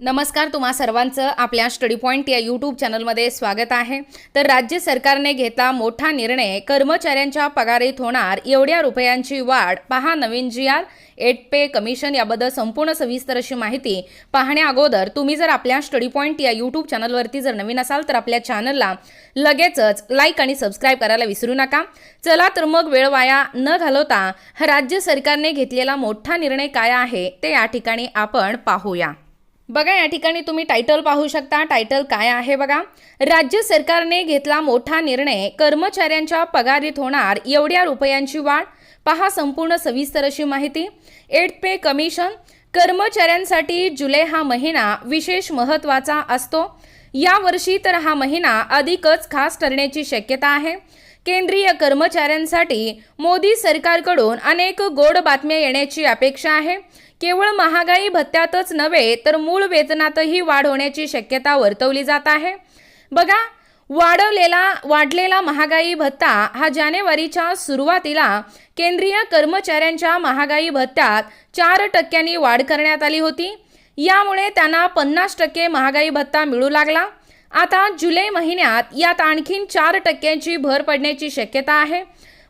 नमस्कार तुम्हा सर्वांचं आपल्या स्टडी पॉईंट या यूट्यूब चॅनलमध्ये स्वागत आहे. तर राज्य सरकारने घेतला मोठा निर्णय कर्मचाऱ्यांच्या पगारीत होणार एवढ्या रुपयांची वाढ. पहा नवीन G R eight pay commission याबद्दल संपूर्ण सविस्तर अशी माहिती पाहण्या अगोदर तुम्ही जर आपल्या स्टडी पॉईंट या यूट्यूब चॅनलवरती जर नवीन असाल तर आपल्या चॅनलला लगेचच लाईक आणि सबस्क्राईब करायला विसरू नका. चला तर मग वेळ वाया न घालवता राज्य सरकारने घेतलेला मोठा निर्णय काय आहे ते या ठिकाणी आपण पाहूया. बघा या ठिकाणी तुम्ही टायटल पाहू शकता. टायटल काय आहे बघा? राज्य सरकारने घेतला मोठा निर्णय. कर्मचाऱ्यांच्या पगारीत होणार एवढ्या रुपयांची वाढ. पहा संपूर्ण सविस्तर अशी माहिती. एट पे कमिशन कर्मचाऱ्यांसाठी जुलै हा महिना विशेष महत्त्वाचा असतो. यावर्षी तर हा महिना अधिकच खास ठरण्याची शक्यता आहे. केंद्रीय कर्मचाऱ्यांसाठी मोदी सरकारकडून अनेक गोड बातम्या येण्याची अपेक्षा आहे. केवळ महागाई भत्त्यातच नव्हे तर मूळ वेतनातही वाढ होण्याची शक्यता वर्तवली जात आहे. बघा वाढवलेला वाढलेला महागाई भत्ता हा जानेवारीच्या सुरुवातीला केंद्रीय कर्मचाऱ्यांच्या महागाई भत्त्यात चार टक्क्यांनी वाढ करण्यात आली होती. यामुळे त्यांना पन्नास टक्के महागाई भत्ता मिळू लागला. आता जुलै महिन्यात यात आणखीन चार टक्क्यांची भर पडण्याची शक्यता आहे.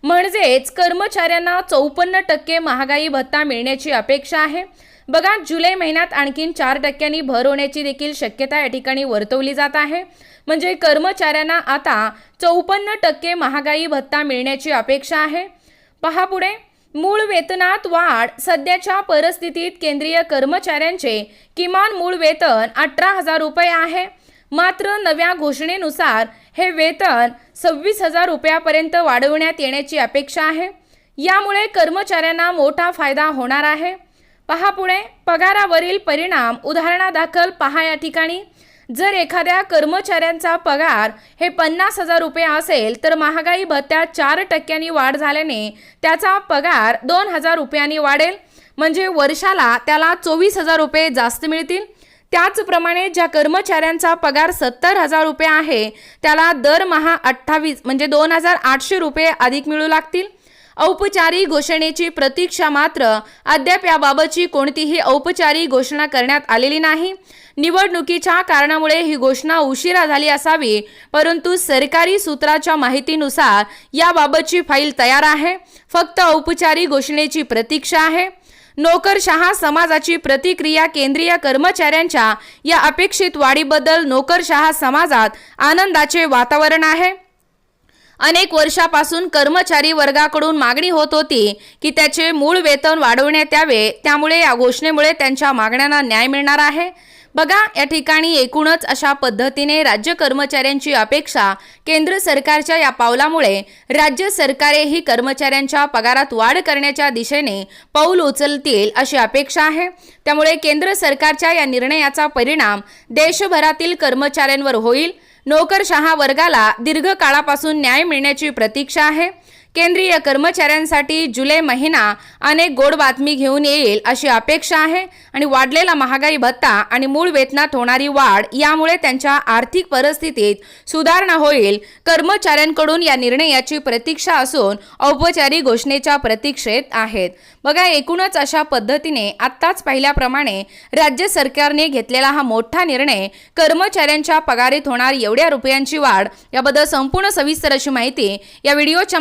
म्हणजेच कर्मचाऱ्यांना चौपन्न टक्के महागाई भत्ता मिळण्याची अपेक्षा आहे. बघा जुलै महिन्यात आणखीन चार टक्क्यांनी भर होण्याची देखील शक्यता या ठिकाणी वर्तवली जात आहे. म्हणजे कर्मचाऱ्यांना आता चौपन्न टक्के महागाई भत्ता मिळण्याची अपेक्षा आहे. पहा पुढे. मूळ वेतनात वाढ सध्याच्या परिस्थितीत केंद्रीय कर्मचाऱ्यांचे किमान मूळ वेतन अठरा हजार रुपये आहे. मात्र नव्या घोषणेनुसार हे वेतन सव्वीस हजार रुपयापर्यंत वाढवण्यात येण्याची अपेक्षा आहे. यामुळे कर्मचाऱ्यांना मोठा फायदा होणार आहे. पहा पुढे पगारावरील परिणाम उदाहरणादाखल पहा या ठिकाणी. जर एखाद्या कर्मचाऱ्यांचा पगार हे पन्नास हजार रुपये असेल तर महागाई भत्त्यात चार टक्क्यांनी वाढ झाल्याने त्याचा पगार दोन हजार रुपयांनी वाढेल. म्हणजे वर्षाला त्याला चोवीस हजार रुपये जास्त मिळतील. त्याचप्रमाणे ज्या कर्मचाऱ्यांचा पगार सत्तर हजार रुपये आहे त्याला दरमहा अठ्ठावीस म्हणजे दोन हजार आठशे रुपये अधिक मिळू लागतील. औपचारिक घोषणेची प्रतीक्षा मात्र अद्याप याबाबतची कोणतीही औपचारिक घोषणा करण्यात आलेली नाही. निवडणुकीच्या कारणामुळे ही घोषणा उशिरा झाली असावी परंतु सरकारी सूत्राच्या माहितीनुसार याबाबतची फाईल तयार आहे. फक्त औपचारिक घोषणेची प्रतीक्षा आहे. नोकरशहा समाजाची प्रतिक्रिया केंद्रीय कर्मचाऱ्यांच्या या अपेक्षित वाढीबद्दल नोकरशहा समाजात आनंदाचे वातावरण आहे. अनेक वर्षापासून कर्मचारी वर्गाकडून मागणी होत होती की त्याचे मूळ वेतन वाढवण्यात यावे त्यामुळे या घोषणेमुळे त्यांच्या मागण्यांना न्याय मिळणार आहे. बघा या ठिकाणी एकूणच अशा पद्धतीने राज्य कर्मचाऱ्यांची अपेक्षा केंद्र सरकारच्या या पावलामुळे राज्य सरकारेही कर्मचाऱ्यांच्या पगारात वाढ करण्याच्या दिशेने पाऊल उचलतील अशी अपेक्षा आहे. त्यामुळे केंद्र सरकारच्या या निर्णयाचा परिणाम देशभरातील कर्मचाऱ्यांवर होईल. नोकरशहा वर्गाला दीर्घकाळापासून न्याय मिळण्याची प्रतीक्षा आहे. केंद्रीय कर्मचाऱ्यांसाठी जुलै महिना अनेक गोड बातमी घेऊन येईल अशी अपेक्षा आहे आणि वाढलेला महागाई भत्ता आणि मूळ वेतनात होणारी वाढ यामुळे त्यांच्या आर्थिक परिस्थितीत सुधारणा होईल. कर्मचाऱ्यांकडून या निर्णयाची प्रतीक्षा असून औपचारिक घोषणेच्या प्रतीक्षेत आहेत. बघा एकूणच अशा पद्धतीने आत्ताच पाहिल्याप्रमाणे राज्य सरकारने घेतलेला हा मोठा निर्णय कर्मचाऱ्यांच्या पगारीत होणार एवढ्या रुपयांची वाढ याबद्दल संपूर्ण सविस्तर अशी माहिती या व्हिडिओच्या